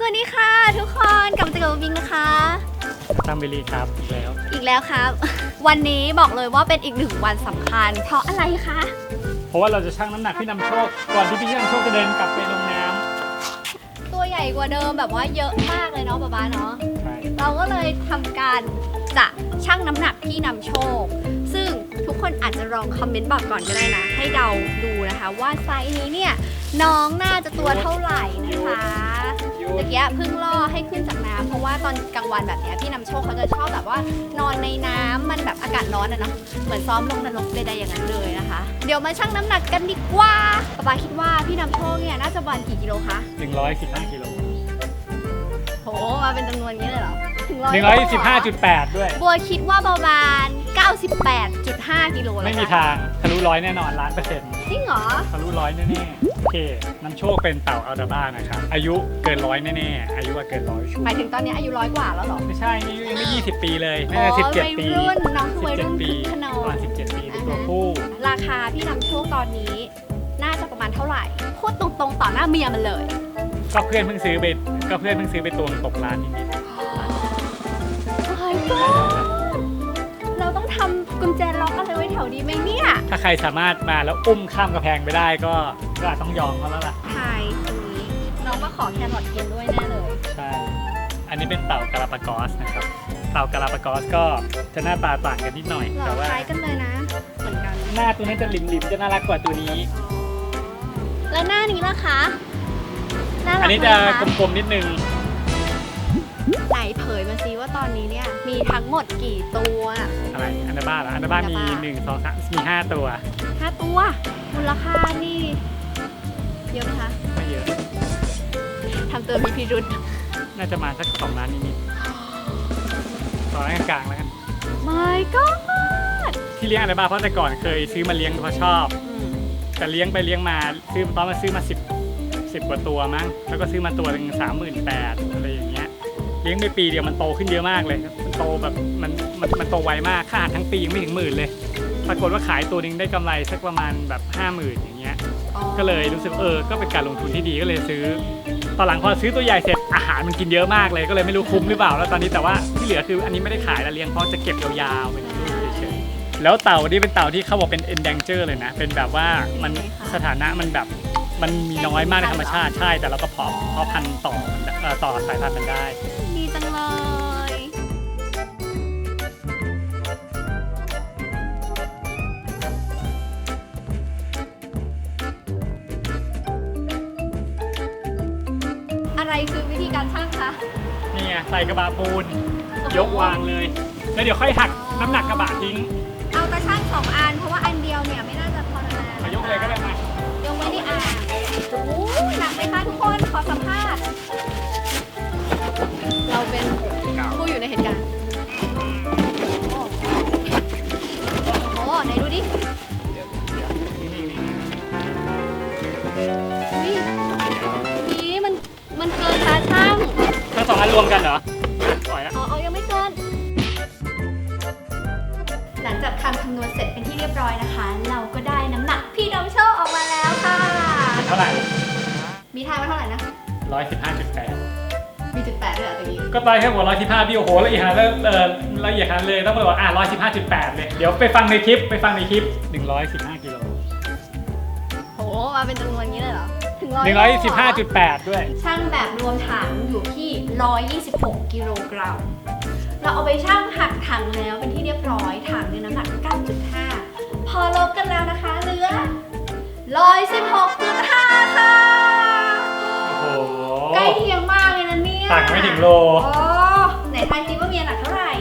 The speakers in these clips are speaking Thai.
สวัสดีค่ะทุกคนกลับมาเจอกับบิงนะคะทำเวลีครับอีกแล้ว อีกแล้วครับ วันนี้บอกเลยว่าเป็นอีกหนึ่งวันสำคัญ เพราะอะไรคะ เพราะว่าเราจะชั่งน้ำหนักพี่นำโชค ก่อนที่พี่นำโชคจะเดินกลับไปลงน้ตัวใหญ่กว่าเดิมแบบว่าเยอะมากเลยเนาะป๊าบ้าเนาะำใช่เราก็เลยทำการจะชั่งน้ำหนักพี่นำโชค ซึ่งทุกคนอาจจะลองคอมเมนต์บอกก่อนก็ได้นะ ให้เดาดูนะคะ ว่าไซส์นี้เนี่ยน้องน่าจะตัวเท่าไหร่นะคะยูเมื่อ กี้เพิ่งล่อให้ขึ้นจากน้ำเพราะว่าตอนกลางวันแบบเนี้ยพี่นำโชคเขาจะชอบแบบว่านอนในน้ำมันแบบอากาศร้อนอะเนาะเหมือนซ้อมลงนรกใดๆอย่างนั้นเลยนะคะ เดี๋ยวมาชั่งน้ำหนักกันดีกว่าป๊าป๊าคิดว่าพี่นำโชคเนี่ยน่าจะวันกี่กิโลคะหนึ่งร้อยสิบห้ากิโลโหมาเป็นจำนวนนี้เลยเหรอ ถึงร้อยหนึ่งร้อยสิบห้าจุดแปดด้วย บัวคิดว่าประมาณ 98.5 กิโลเลยไม่มีทางทะลุร้อยแน่นอนล้านเปอร์เซ็นต์จริงเหรอ ทะลุร้อยแน่ๆโอเคน้ำโชคเป็นเต่าอัลดาบ้านะครับ อายุเกินร้อยแน่ๆอายุอะเกินร้อยชัวหมายร์ถึงตอนนี้อายุร้อยกว่าแล้วเหรอ ไม่ใช่นี่ยังไม่ยี่สิบปีเลยอ๋น่าจะสิบอเจ็ดวัยปีรุ่นน้องคือสิบวัยเจ็ดรุ่นปีคึกขนอประมาณงสิบเจ็ดปีเป็นตัวผู้ ราคาพี่นำโชคตอนนี้ น่าจะประมาณเท่าไหร่ พูดตรงๆ ต่อหน้าเมียมันเลย ก็เพื่อนเพิ่งซื้อไปก็เพื่อนเพิ่งซื้อไปตัวมันตกร้านนิด ถ้าใครสามารถมาแล้วอุ้มข้ามกระแพงไปได้ก็ก็อาจต้องยอมเขาแล้วล่ะทายตรงนี้น้องมาขอแครอทกินด้วยแน่เลย ใช่อันนี้เป็นเต่ากาลาปากอสนะครับเต่ากาลาปากอสก็จะหน้าตาต่างกันนิดหน่อยหล่แต่อว่าคล้ายกันเลยนะ เหมือนกัน หน้าตัวนี้จะหลิมๆจะน่ารักกว่าตัวนี้ แล้วหน้านี้ล่ะคะ น่ารักอันนี้ไหมจะคะกลมๆนิดนึง ไหนเผยมาซิว่าตอนนี้เนี่ยมีทั้งหมดกี่ตัว อะไรอันดาบ้าเหรออันดาบ้ามีอันดาบ้า หนึ่งสองสามมีห้าตัว ห้าตัวมูลค่านี่เยอะไหมคะไม่เยอะ ทำตัวมีพิรุษน่าจะมาสักสองล้านนิดๆสองล้านกลางๆแล้วกัน ไม่ก็ที่เลี้ยงอันดาบ้าเพราะแต่ก่อนเคยซื้อมาเลี้ยงเพราะชอบ แต่เลี้ยงไปเลี้ยงมาซื้อตอนมาซื้อมาสิบสิบกว่าตัวมั้ง แล้วก็ซื้อมาตัวหนึ่งสามหมื่นแปดอะไรอย่างเงี้ยเลี้ยงไปปีเดียวมันโตขึ้นเยอะมากเลยมันโตแบบมันมันมันโตไวมากค่าอาหารทั้งปียังไม่ถึงหมื่นเลย ปรากฏว่าขายตัวหนึงได้กำไรสักประมาณแบบห้าหมื่นอย่างเงี้ย ก็เลยรู้สึกเออ ก็เป็นการลงทุนที่ดีก็เลยซื้อ ตอนหลังพอซื้อตัวใหญ่เสร็จอาหารมันกินเยอะมากเลยก็เลยไม่รู้คุ้มหรือเปล่าแล้วตอนนี้แต่ว่าที่เหลือคืออันนี้ไม่ได้ขายแล้วเลี้ยงเพราะจะเก็บยาวๆเป็นลูกเฉยๆแล้วเต่านี่เป็นเต่าที่เขาบอกเป็น endanger เลยนะ เป็นแบบว่ามันสถานะมันแบบมันมีน้อยมากในธรรมชาติใช่แต่เราก็เพาะเพาะพันธุ์ต่อมันได้เอ่อต่อสายพันธุ์มันได้ อะไรคือวิธีการช่างคะนี่ไงใส่กระบะปูน ยกวางเลย แล้วเดี๋ยวค่อยหักน้ำหนักกระบะทิ้งเอาตะช่างสองอันเพราะว่าอันเดียวเนี่ยไม่น่าจะพอนามายกเลยก็ได้มายกไว้ในอ่างโอ้โหหนักไหมคะทุกคนขอสัมภาษณ์ เราเป็นผู้อยู่ในเหตุการณ์ รวมกันเหรอปล่อยละอ๋อเอายังไม่เกิน หลังจากทำคำนวณเสร็จเป็นที่เรียบร้อยนะคะ เราก็ได้น้ำหนักพี่น้ำโชคออกมาแล้วค่ะ เท่าไหร่มีทายว่าเท่าไหร่นะร้อยสิบห้าจุดแปดมีจุดแปดด้วยเหรอตรงนี้ก็ตายแค่หัวร้อยสิบห้าพี่โอ้โหละเอียดขนาดนั้นเออละเอียดขนาดเลยต้องบอกว่าอะร้อยสิบห้าจุดแปดเลย เดี๋ยวไปฟังในคลิปไปฟังในคลิปหนึ่งร้อยสิบห้ากิโลโหมาเป็นจำนวนนี้เลยเหรอ ถึงหนึ่งร้อยสิบห้าจุดแปดด้วยช่างแบบรวมถังอยู่ที่ 126 กิโลกรัม เราเอาไปช่างหักถังแล้วเป็นที่เรียบร้อยถังเนี่ยน้ำหนัก9.5 พอลบกันแล้วนะคะเหลือ 116.5 ค่ะ โอ้โหใกล้เคียงมากเลยนะเนี่ยต่างไม่ถึงโล โอ้ไหนทายซิว่าเมียหนักเท่าไหร่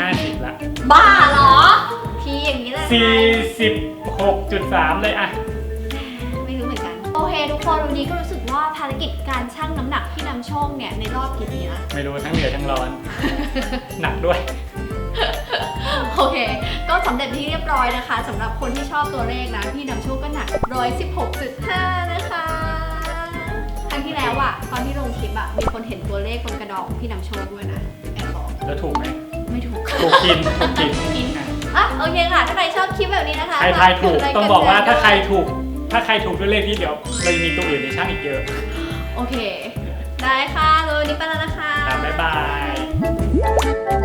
ห้าสิบละ บ้าเหรอ ทีอย่างนี้เลยสี่สิบหกจุดสามเลยอะ ทุกคนวันนี้ก็รู้สึกว่าภารกิจการชั่งน้ำหนักที่นำโชคเนี่ยในรอบกี่ปีละไม่รู้ทั้งเหนือทั้งร้อน หนักด้วย โอเค ก็สำเร็จที่เรียบร้อยนะคะสำหรับคนที่ชอบตัวเลขนะพี่นำโชคก็หนัก 116.5 นะคะ ครั้งที่แล้วอะตอนที่ลงคลิปอะมีคนเห็นตัวเลขบนกระดองพี่นำโชคด้วยนะแอบบอกแล้วถูกไหมไม่ถูกถูกกินถูกกินกินอะโอเคค่ะ ถ้าใครชอบคลิปแบบนี้นะคะ ใครทายถูกฝไลค์ต้องบอกว่าถ้าใครแชร์ถูก ถ้าใครถูกด้วยเลขนี้เดี๋ยวเราจะมีตัวอื่นในช่างอีกเยอะโอเค ได้ค่ะเลยวันนี้ไปแล้วนะคะ ครับบ๊ายบาย